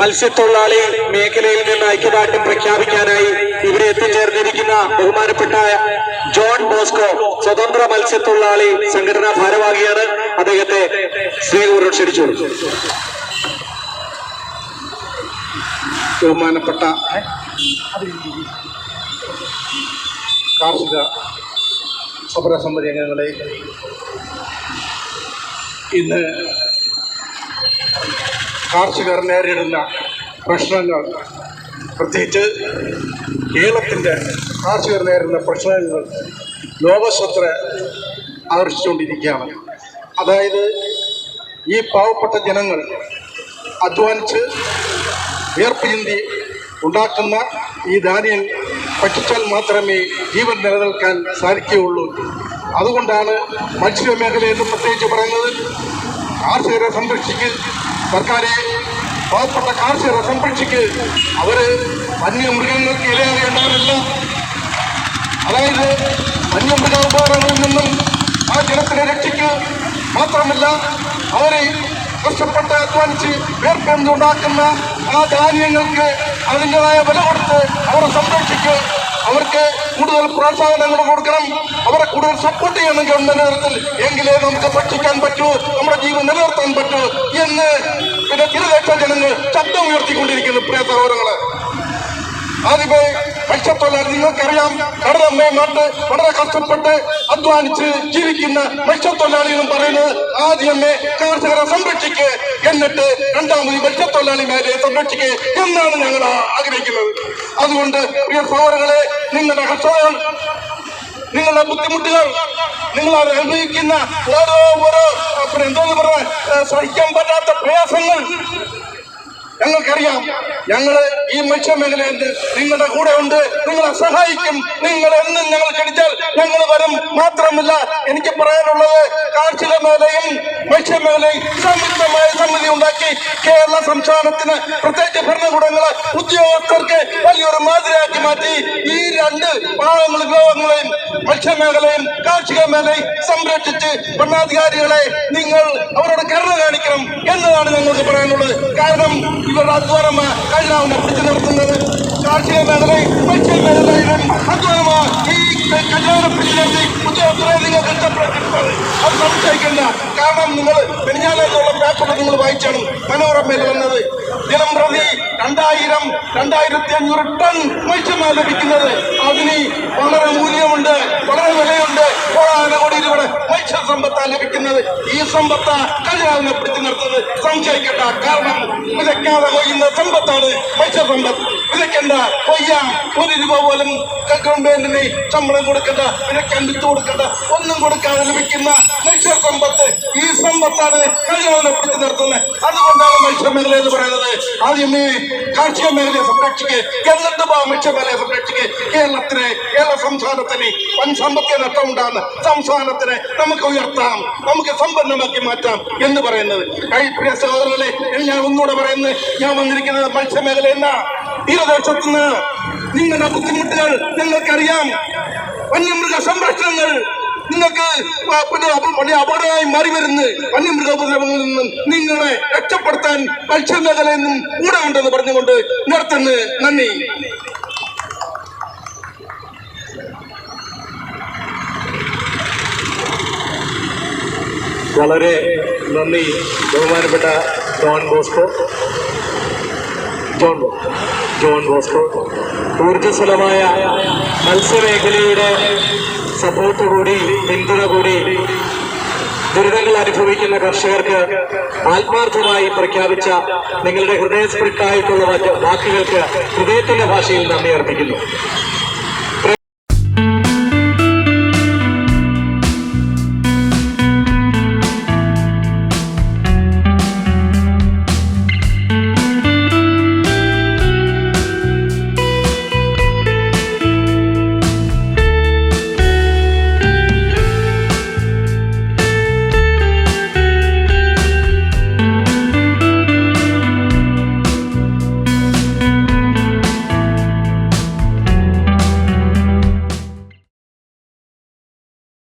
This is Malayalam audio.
മത്സ്യത്തൊഴിലാളി മേഖലയിൽ നിന്ന് ഐക്യദാർഢ്യം പ്രഖ്യാപിക്കാനായി ഇവിടെ എത്തിച്ചേർന്നിരിക്കുന്ന ബഹുമാനപ്പെട്ട ജോൺ ബോസ്കോ സ്വതന്ത്ര മത്സ്യത്തൊഴിലാളി സംഘടനാ ഭാരവാഹിയാണ്. അദ്ദേഹത്തെ സ്നേഹപൂർവം ക്ഷണിച്ചു. ബഹുമാനപ്പെട്ട കാർഷിക സമരസമിതി അംഗങ്ങളെ ഇന്ന് കാർഷികർ നേരിടുന്ന പ്രശ്നങ്ങൾ പ്രത്യേകിച്ച് കേരളത്തിന്റെ കാർഷികർ നേരിടുന്ന പ്രശ്നങ്ങൾ ലോകശ്രദ്ധ ആകർഷിച്ചുകൊണ്ടിരിക്കുകയാണ്. അതായത് ഈ പാവപ്പെട്ട ജനങ്ങൾ അധ്വാനിച്ച് വിയർപ്പ് ചിന്തി ഉണ്ടാക്കുന്ന ഈ ധാന്യം ഭക്ഷിച്ചാൽ മാത്രമേ ജീവൻ നിലനിൽക്കാൻ സാധിക്കുകയുള്ളൂ. അതുകൊണ്ടാണ് മത്സ്യ മേഖലയെന്ന് പ്രത്യേകിച്ച് പറയുന്നത്. കാർഷികരെ സംരക്ഷിക്ക് സർക്കാരെ പാവപ്പെട്ട കാർഷികരെ സംരക്ഷിക്ക് അവർ വന്യമൃഗങ്ങൾക്ക് ഇരയാകേണ്ടവരല്ല അതായത് വന്യമൃഗോപകരണങ്ങളിൽ നിന്നും ആ ജനത്തിനെ രക്ഷിക്കുക മാത്രമല്ല അവരെ കഷ്ടപ്പെട്ട് അധ്വാനിച്ച് വേർപ്പെന്തുണ്ടാക്കുന്ന ആ ധാന്യങ്ങൾക്ക് അതിന്റെതായ വില കൊടുത്ത് അവരെ സംരക്ഷിക്കുക. അവർക്ക് കൂടുതൽ പ്രോത്സാഹനങ്ങൾ കൊടുക്കണം. അവരെ കൂടുതൽ സപ്പോർട്ട് ചെയ്യണം ഗവൺമെന്റ് തലത്തിൽ. എങ്കിലേ നമുക്ക് ഭക്ഷിക്കാൻ പറ്റൂ നമ്മുടെ ജീവൻ നിലനിർത്താൻ പറ്റൂ എന്ന് പിന്നെ തിരുദേശ ജനങ്ങൾ ശബ്ദം ഉയർത്തിക്കൊണ്ടിരിക്കുന്നു പ്രിയ സഹോദരങ്ങളെ. മത്സ്യത്തൊഴിലാളി നിങ്ങൾക്കറിയാം. വളരെ നാട്ട് വളരെ കഷ്ടപ്പെട്ട് അധ്വാനിച്ച് ജീവിക്കുന്ന മത്സ്യത്തൊഴിലാളി എന്ന് പറയുന്നത് ആദ്യമേ കർഷകരെ സംരക്ഷിക്ക് എന്നിട്ട് രണ്ടാമത് ഈ മത്സ്യത്തൊഴിലാളി മേഖലയെ സംരക്ഷിക്ക് എന്നാണ് ഞങ്ങൾ ആഗ്രഹിക്കുന്നത്. അതുകൊണ്ട് പ്രിയ സഹോദരങ്ങളെ നിങ്ങളുടെ കർഷകർ നിങ്ങളുടെ ബുദ്ധിമുട്ടുകൾ നിങ്ങൾ അനുഭവിക്കുന്ന ഓരോ ഓരോ എന്തോ പറഞ്ഞ സഹിക്കാൻ പറ്റാത്ത പ്രയാസങ്ങൾ ഞങ്ങൾക്കറിയാം ഞങ്ങൾ ഈ മത്സ്യമേഖലയുണ്ട് നിങ്ങളുടെ കൂടെ ഉണ്ട്. നിങ്ങളെ സഹായിക്കും. നിങ്ങൾ എന്നും ഞങ്ങൾ കടിച്ചാൽ ഞങ്ങൾ വരും. മാത്രമല്ല എനിക്ക് പറയാനുള്ളത് കാർഷിക മേഖലയും മത്സ്യമേഖലയിൽ സംയുക്തമായ സമിതി ഉണ്ടാക്കി കേരള സംസ്ഥാനത്തിന് പ്രത്യേകിച്ച് ഭരണകൂടങ്ങൾ ഉദ്യോഗസ്ഥർക്ക് വലിയൊരു മാതിരയാക്കി മാറ്റി. ഈ രണ്ട് പാവങ്ങൾ വിഭവങ്ങളെയും മത്സ്യമേഖലയും കാർഷിക മേഖലയും സംരക്ഷിച്ച് ഭരണാധികാരികളെ നിങ്ങൾ അവരോട് കരുണ കാണിക്കണം എന്നതാണ് ഞങ്ങൾക്ക് പറയാനുള്ളത്. കാരണം ഇവരുടെ അധ്വാനം കഴിയാവുന്ന പിടിച്ചു നിർത്തുന്നത് കാർഷിക മേഖലയും മത്സ്യമേഖലയിലും അധ്വാനമാണ്. ഈ കല്യാണ പിടിച്ചു കഷ്ടപ്പെട്ടിട്ടുള്ളത് അത് സംശയിക്കണ്ട. കാരണം നിങ്ങൾ പെരിഞ്ഞാലേക്കുള്ള പേപ്പർ നിങ്ങൾ വായിച്ചാണ് മനോരമയിൽ വന്നത് ദിനം പ്രതി രണ്ടായിരം രണ്ടായിരത്തി അഞ്ഞൂറ് ടൺ മത്സ്യമാണ് ലഭിക്കുന്നത്. അതിന് വളരെ മൂല്യമുണ്ട് വളരെ വിലയുണ്ട്. കോടാന കോടി ഇവിടെ മത്സ്യ സമ്പത്താണ് ലഭിക്കുന്നത്. ഈ സമ്പത്ത് കല്യാണം പിടിച്ചു നിർത്തുന്നത്. സംശയിക്കട്ട കാരണം വിതയ്ക്കാതെ കൊയ്യുന്ന സമ്പത്താണ് മത്സ്യസമ്പത്ത് വിതയ്ക്കണ്ട കൊയ്യാം. ഒരു രൂപ പോലും ഗവൺമെന്റിന് ശമ്പളം കൊടുക്കണ്ട. വിതയ്ക്കാൻ വിത്ത് കൊടുക്കണ്ട. ഒന്നും കൊടുക്കാതെ ലഭിക്കുന്ന മത്സ്യസമ്പത്ത് ഈ സമ്പത്താണ് കല്യാണം പിടിച്ചു നിർത്തുന്നത്. അതുകൊണ്ടാണ് മത്സ്യമേഖല എന്ന് പറയുന്നത്. ആദ്യമേ കാർഷിക മേഖലയെ സംരക്ഷിക്കുക എന്നിട്ട് മത്സ്യമേഖലയെ സംരക്ഷിക്കുക കേരളത്തിന് കേരള സംസ്ഥാനത്തിന് വൻ സാമ്പത്തിക നഷ്ടമുണ്ടാകുന്ന സംസ്ഥാനത്തിനെ നമുക്ക് ഉയർത്താം. നമുക്ക് സമ്പന്നമാക്കി മാറ്റാം എന്ന് പറയുന്നത്. പ്രിയ സഹോദരങ്ങളെ ഞാൻ ഒന്നുകൂടെ പറയുന്നത്. ഞാൻ വന്നിരിക്കുന്നത് മത്സ്യമേഖല എന്ന തീരദേശത്ത് നിന്ന് നിങ്ങളുടെ ബുദ്ധിമുട്ടുകൾ നിങ്ങൾക്കറിയാം. വന്യമൃഗ സംരക്ഷണങ്ങൾ നിങ്ങൾക്ക് വലിയ അപകടമായി മാറി വരുന്ന വന്യമൃഗ ഉപദ്രവങ്ങളിൽ നിന്നും നിങ്ങളെ രക്ഷപ്പെടുത്താൻ മത്സ്യമേഖലയിൽ നിന്നും കൂടെ ഉണ്ടെന്ന് പറഞ്ഞുകൊണ്ട് നിർത്തുന്നു. നന്ദി. വളരെ നന്ദി. ബഹുമാനപ്പെട്ട John Bosco. John John Bosco. ഊർജസ്വലമായ മത്സ്യമേഖലയുടെ സപ്പോർട്ട് കൂടി പിന്തുണ കൂടി ദുരിതങ്ങൾ അനുഭവിക്കുന്ന കർഷകർക്ക് ആത്മാർത്ഥമായി പ്രഖ്യാപിച്ച നിങ്ങളുടെ ഹൃദയസ്പൃക്കായിട്ടുള്ള വാക്കുകൾക്ക് ഹൃദയത്തിന്റെ ഭാഷയിൽ നന്ദി അർപ്പിക്കുന്നു.